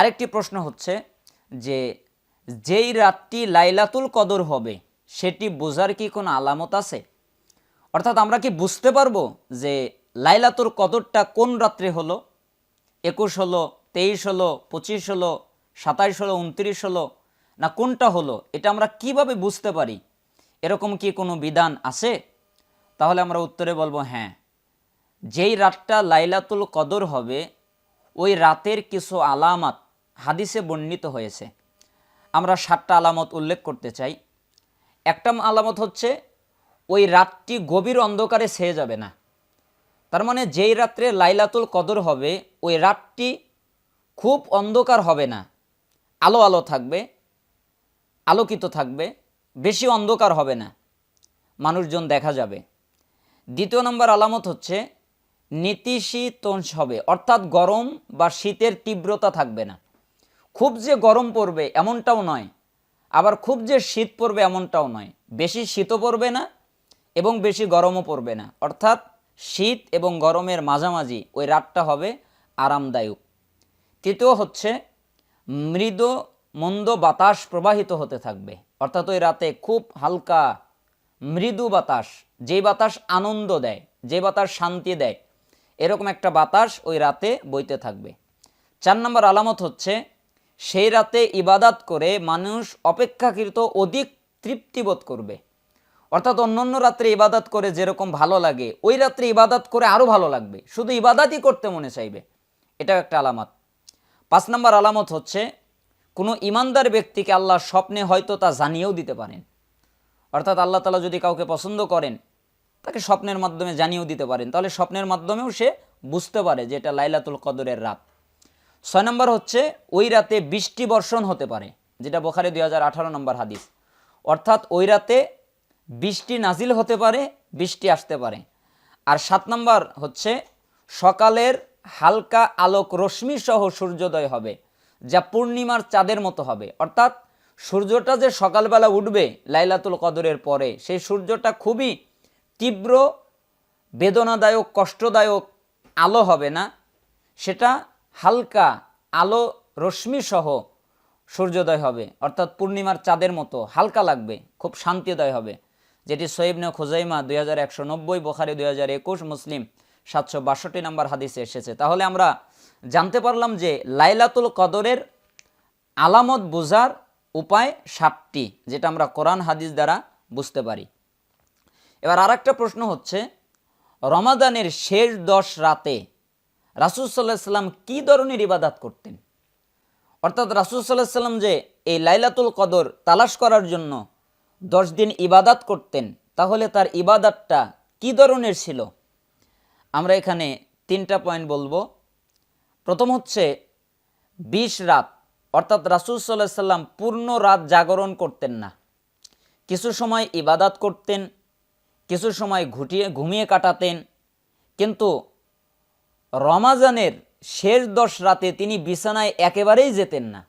আরেকটি প্রশ্ন হচ্ছে যে যেই রাতটি লাইলাতুল কদর হবে, সেটি বোঝার কি কোনো আলামত আছে? অর্থাৎ আমরা কি বুঝতে পারব যে লাইলাতুল কদরটা কোন রাত্রে হলো? একুশ হলো, তেইশ হলো, পঁচিশ হলো, সাতাইশ হলো, উনত্রিশ হলো, না কোনটা হলো? এটা আমরা কীভাবে বুঝতে পারি? এরকম কি কোনো বিধান আছে? তাহলে আমরা উত্তরে বলব হ্যাঁ। যেই রাতটা লাইলাতুল কদর হবে, ওই রাতের কিছু আলামত হাদিসে বর্ণিত হয়েছে। আমরা সাতটা আলামত উল্লেখ করতে চাই। একটা আলামত হচ্ছে, ওই রাতটি গভীর অন্ধকারে ছেয়ে যাবে না। তার মানে যেই রাত্রে লাইলাতুল কদর হবে, ওই রাতটি খুব অন্ধকার হবে না। আলো আলো থাকবে, আলোকিত থাকবে, বেশি অন্ধকার হবে না। মানুষজন দেখা যাবে। দ্বিতীয় নম্বর আলামত হচ্ছে নীতিশীতোষ হবে, অর্থাৎ গরম বা শীতের তীব্রতা থাকবে না। খুব যে গরম পড়বে এমনটাও নয়, আবার খুব যে শীত পড়বে এমনটাও নয়। বেশি শীতও পড়বে না এবং বেশি গরমও পড়বে না। অর্থাৎ শীত এবং গরমের মাঝামাঝি ওই রাতটা হবে আরামদায়ক। তৃতীয় হচ্ছে, মৃদু মন্দ বাতাস প্রবাহিত হতে থাকবে। অর্থাৎ ওই রাতে খুব হালকা মৃদু বাতাস যেই বাতাস আনন্দ দেয়, যে বাতাস শান্তি দেয়, এরকম একটা বাতাস ওই রাতে বইতে থাকবে। চার নম্বর আলামত হচ্ছে সেই রাতে ইবাদাত করে মানুষ অপেক্ষাকৃত অধিক তৃপ্তিবোধ করবে। অর্থাৎ অন্যান্য রাত্রে ইবাদাত করে যেরকম ভালো লাগে, ওই রাত্রে ইবাদাত করে আরও ভালো লাগবে। শুধু ইবাদাতই করতে মনে চাইবে। এটাও একটা আলামত। পাঁচ নম্বর আলামত হচ্ছে, কোনো ইমানদার ব্যক্তিকে আল্লাহ স্বপ্নে হয়তো তা জানিয়েও দিতে পারেন। অর্থাৎ আল্লাহ তালা যদি কাউকে পছন্দ করেন, তাকে স্বপ্নের মাধ্যমে জানিয়েও দিতে পারেন। তাহলে স্বপ্নের মাধ্যমেও সে বুঝতে পারে যে এটা লাইলাতুল কদরের রাত। ছয় নম্বর হচ্ছে, ওই রাতে বৃষ্টি বর্ষণ হতে পারে, যেটা বোখারে দুই হাজার আঠারো নম্বর হাদিস। অর্থাৎ ওই রাতে বৃষ্টি নাজিল হতে পারে, বৃষ্টি আসতে পারে। আর সাত নম্বর হচ্ছে, সকালের হালকা আলোক রশ্মি সহ সূর্যোদয় হবে, যা পূর্ণিমার চাঁদের মতো হবে। অর্থাৎ সূর্যটা যে সকালবেলা উঠবে লাইলাতুল কদরের পরে, সেই সূর্যটা খুবই তীব্র, বেদনাদায়ক, কষ্টদায়ক আলো হবে না। সেটা হালকা আলো রশ্মি সহ সূর্যোদয় হবে। অর্থাৎ পূর্ণিমার চাঁদের মতো হালকা লাগবে, খুব শান্তিদয় হবে। যেটি সৈবনে খোজাইমা দুই হাজার একশো নব্বই, বোখারি দুই হাজার একুশ, মুসলিম সাতশো বাষট্টি নম্বর হাদিসে এসেছে। তাহলে আমরা জানতে পারলাম যে লাইলাতুল কদরের আলামত বোঝার উপায় সাতটি, যেটা আমরা কোরআন হাদিস দ্বারা বুঝতে পারি। এবার আর প্রশ্ন হচ্ছে, রমাদানের শেষ দশ রাতে রাসুল সাল্লাহ সাল্লাম কী ধরনের ইবাদাত করতেন? অর্থাৎ রাসুল সাল্লাহ সাল্লাম যে এই লাইলাতুল কদর তালাশ করার জন্য দশ দিন ইবাদাত করতেন, তাহলে তার ইবাদাতটা কী ধরনের ছিল? আমরা এখানে তিনটা পয়েন্ট বলব। প্রথম হচ্ছে বিশ রাত, অর্থাৎ রাসুল সাল্লাহ সাল্লাম পূর্ণ রাত জাগরণ করতেন না। কিছু সময় ইবাদাত করতেন, কিছু সময় ঘুটিয়ে, ঘুমিয়ে কাটাতেন, কিন্তু রমাজানের শেষ দশ রাতে তিনি বিছানায় একেবারেই যেতেন না।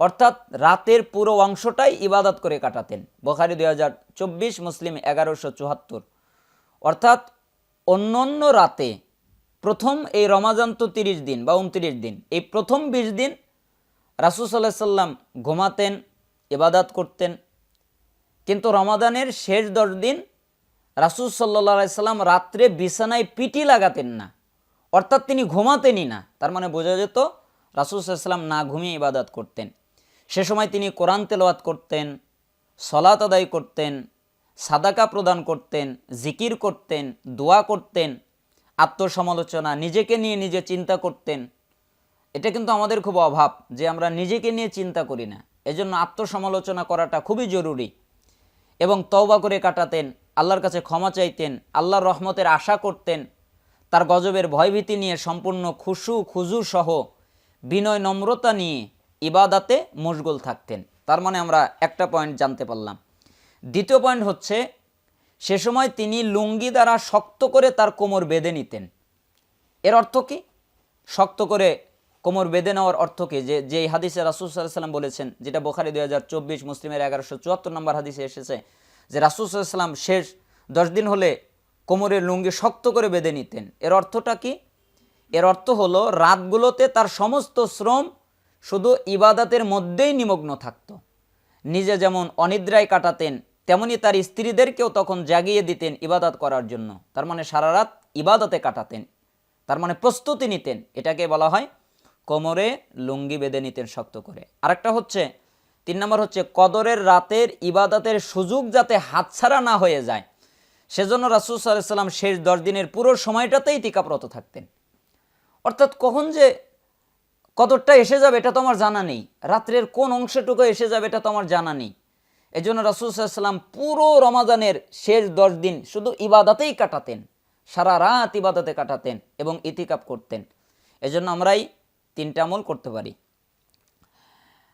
অর্থাৎ রাতের পুরো অংশটাই ইবাদত করে কাটাতেন। বোখারি দুই হাজার চব্বিশ, মুসলিম এগারোশো চুয়াত্তর। অর্থাৎ অন্য অন্য রাতে প্রথম এই রমাজান তো তিরিশ দিন বা উনত্রিশ দিন। এই প্রথম বিশ দিন রাসুল সাল্লাহ সাল্লাম ঘুমাতেন, ইবাদাত করতেন। কিন্তু রমাদানের শেষ দশ দিন রাসুল সাল্লা সাল্লাম রাত্রে বিছানায় পিটি লাগাতেন না। অর্থাৎ তিনি ঘুমাতেনই না। তার মানে বোঝা যেত রাসুল সাল্লাম না ঘুমিয়ে ইবাদত করতেন। সে সময় তিনি কোরআন তেলাওয়াত করতেন, সলাত আদায় করতেন, সাদাকা প্রদান করতেন, জিকির করতেন, দোয়া করতেন, আত্মসমালোচনা, নিজেকে নিয়ে নিজে চিন্তা করতেন। এটা কিন্তু আমাদের খুব অভাব যে আমরা নিজেকে নিয়ে চিন্তা করি না। এজন্য আত্মসমালোচনা করাটা খুবই জরুরি এবং তওবা করে কাটাতেন, আল্লাহর কাছে ক্ষমা চাইতেন, আল্লাহর রহমতের আশা করতেন তার গজবের ভয়ভীতি নিয়ে সম্পূর্ণ খুশু খুজু সহ বিনয় নম্রতা নিয়ে ইবাদাতে মশগুল থাকতেন। তার মানে আমরা একটা পয়েন্ট জানতে পারলাম। দ্বিতীয় পয়েন্ট হচ্ছে, সে সময় তিনি লুঙ্গি দ্বারা শক্ত করে তার কোমর বেঁধে নিতেন। এর অর্থ কি? শক্ত করে কোমর বেঁধে নেওয়ার অর্থ কি? যে যে হাদিসে রাসুল সাল্লাম বলেছেন, যেটা বোখারি দুই হাজার চব্বিশ, মুসলিমের এগারোশো চুয়াত্তর নম্বর হাদিসে এসেছে, যে রাসুল সাল্লাম শেষ দশ দিন হলে কোমরের লুঙ্গি শক্ত করে বেঁধে নিতেন। এর অর্থটা কি? এর অর্থ হলো, রাতগুলোতে তার সমস্ত শ্রম শুধু ইবাদাতের মধ্যেই নিমগ্ন থাকত। নিজে যেমন অনিদ্রায় কাটাতেন, তেমনি তার স্ত্রীদেরকেও তখন জাগিয়ে দিতেন ইবাদত করার জন্য। তার মানে সারা রাত ইবাদতে কাটাতেন। তার মানে প্রস্তুতি নিতেন। এটাকে বলা হয় কোমরে লুঙ্গি বেঁধে নিতেন শক্ত করে। আরেকটা হচ্ছে, তিন নম্বর হচ্ছে, কদরের রাতের ইবাদতের সুযোগ যাতে হাতছাড়া না হয়ে যায় সেজন্য রাসুল সাল্লাম শেষ দশ দিনের পুরো সময়টাতেই টিকাপ্রত থাকতেন। অর্থাৎ কখন যে কতটা এসে যাবে এটা তো আমার জানা নেই। রাত্রের কোন অংশটুকু এসে যাবে এটা তো আমার জানা নেই। এই জন্য রাসুলসাল্লাম পুরো রমাদানের শেষ দশ দিন শুধু ইবাদাতেই কাটাতেন। সারা রাত ইবাদাতে কাটাতেন এবং ইতিকাপ করতেন। এজন্য আমরাই তিনটা আমল করতে পারি।